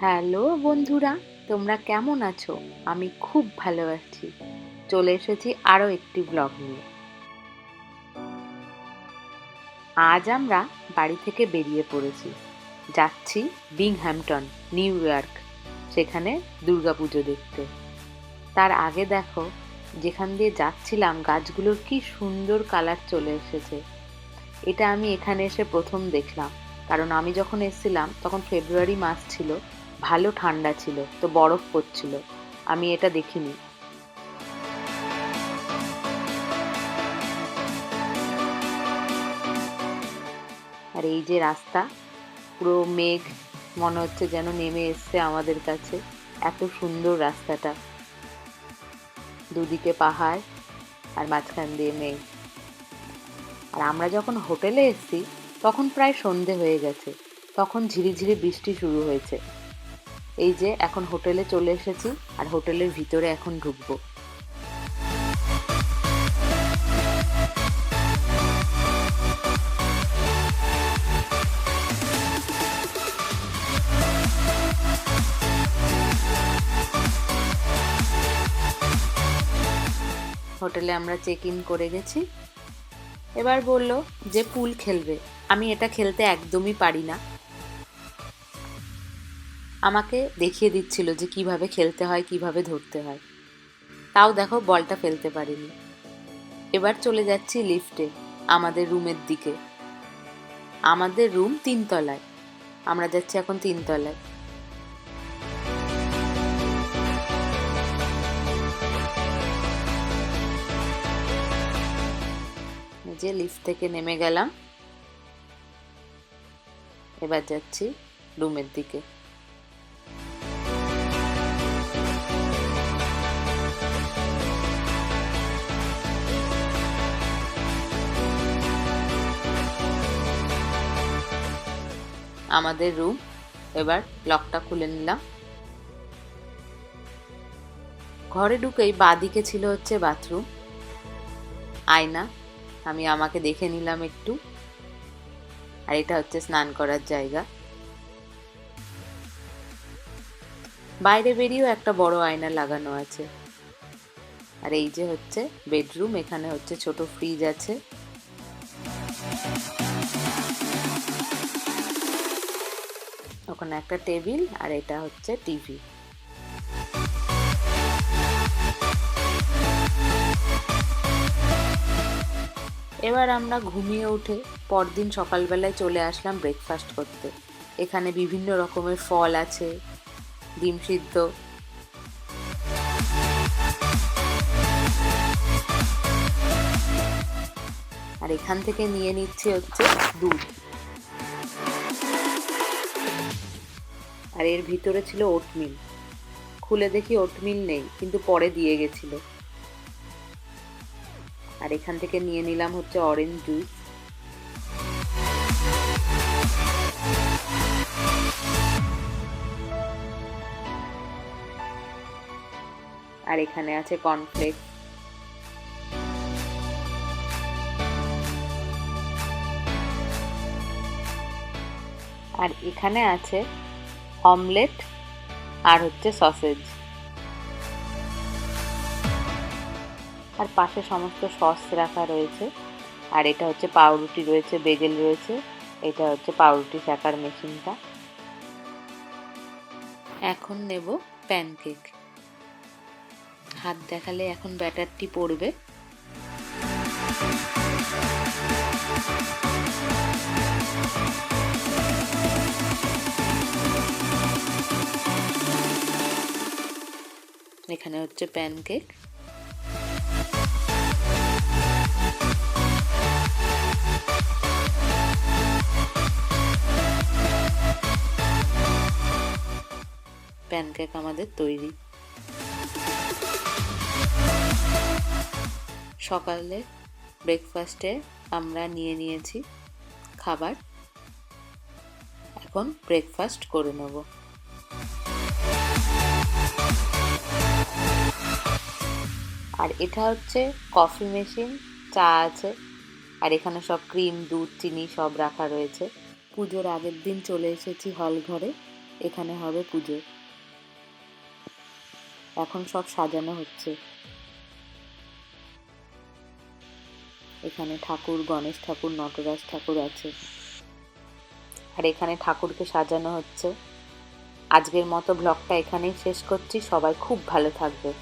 Hello বন্ধুরা, তোমরা কেমন আছো? আমি খুব ভালো আছি। চলে এসেছি আরও একটি ব্লগ নিয়ে। আজ আমরা বাড়ি থেকে বেরিয়ে পড়েছি। যাচ্ছি বিংহ্যাম্পটন নিউ ইয়র্ক সেখানে দুর্গাপুজো দেখতে। তার আগে দেখো, যেখান দিয়ে যাচ্ছিলাম গাছগুলোর কি সুন্দর কালার চলে এসেছে। এটা আমি এখানে এসে প্রথম দেখলাম। কারণ আমি যখন এসেছিলাম, তখন ফেব্রুয়ারি মাস ছিল। ভালো ঠান্ডা ছিল, তো বরফ পড়ছিল। আমি এটা দেখিনি। আর এই যে রাস্তা, পুরো মেঘ, মনে হচ্ছে যেন নেমে এসছে আমাদের কাছে। এত সুন্দর রাস্তাটা। দুদিকে পাহাড় আর মাঝখান দিয়ে মেঘ। আর আমরা যখন হোটেলে এসেছি, তখন প্রায় সন্ধে হয়ে গেছে। তখন ঝিরিঝিরি বৃষ্টি শুরু হয়েছে। এই যে এখন হোটেলে চলে এসেছি আর হোটেলের ভিতরে এখন ঢুকবো। হোটেলে আমরা চেক ইন করে গেছি। এবার বলল যে পুল খেলবে। আমি এটা খেলতে একদমই পারি না। আমাকে দেখিয়ে দিচ্ছিল যে কীভাবে খেলতে হয়, কীভাবে ধরতে হয়। তাও দেখো বলটা ফেলতে পারিনি। এবার চলে যাচ্ছি লিফটে আমাদের রুমের দিকে। আমাদের রুম তিনতলায়। আমরা যাচ্ছি এখন তিনতলায়। যে লিফট থেকে নেমে গেলাম। এবার যাচ্ছি রুমের দিকে। আমাদের রুম এবার লকটা খুলে নিলাম। ঘরে ঢুকেই বাদিকে ছিল হচ্ছে বাথরুম আয়না, আমি আমাকে দেখে নিলাম একটু। আর এটা হচ্ছে স্নান করার জায়গা। বাইরে বেরিয়েও একটা বড় আয়না লাগানো আছে। আর এই যে হচ্ছে বেডরুম এখানে হচ্ছে ছোট ফ্রিজ আছে। ওখানে একটা টেবিল আর এটা হচ্ছে টিভি। এবার আমরা ঘুমিয়ে উঠে পরদিন সকালবেলায় চলে আসলাম ব্রেকফাস্ট করতে। এখানে বিভিন্ন রকমের ফল আছে, ডিম সিদ্ধ। আর এখান থেকে নিয়ে নিচ্ছে হচ্ছে দুধ। আর এর ভিতরে ছিল ওটমিল। খুলে দেখি ওটমিল নেই, কিন্তু পরে দিয়ে গেছিল। আর এখান থেকে নিয়ে নিলাম হচ্ছে অরেঞ্জ জুস আর এখানে আছে কর্নফ্লেক্স আর এখানে আছে অমলেট আর হচ্ছে সসেজ। আর পাশে সমস্ত সস রাখা রয়েছে। আর এটা হচ্ছে পাউরুটি রয়েছে বেগেল রয়েছে। এটা হচ্ছে পাউরুটি শাকার মেশিনটা। এখন নেব প্যানকেক। হাত দেখালে এখন ব্যাটারটি পড়বে। এখানে হচ্ছে প্যানকেক প্যানকেক আমাদের তৈরি। সকালে ব্রেকফাস্টে আমরা নিয়ে নিয়েছি খাবার। এখন ব্রেকফাস্ট করে নেব। আর এটা হচ্ছে কফি মেশিন চা আছে। আর এখানে সব ক্রিম দুধ, চিনি সব রাখা রয়েছে। পুজোর আগের দিন চলে এসেছি হল ঘরে। এখানে হবে পুজো। এখন সব সাজানো হচ্ছে। এখানে ঠাকুর, গণেশ ঠাকুর, নটরাজ ঠাকুর আছে। আর এখানে ঠাকুরকে সাজানো হচ্ছে। আজকের মতো ব্লগটা এখানেই শেষ করছি। সবাই খুব ভালো থাকবে।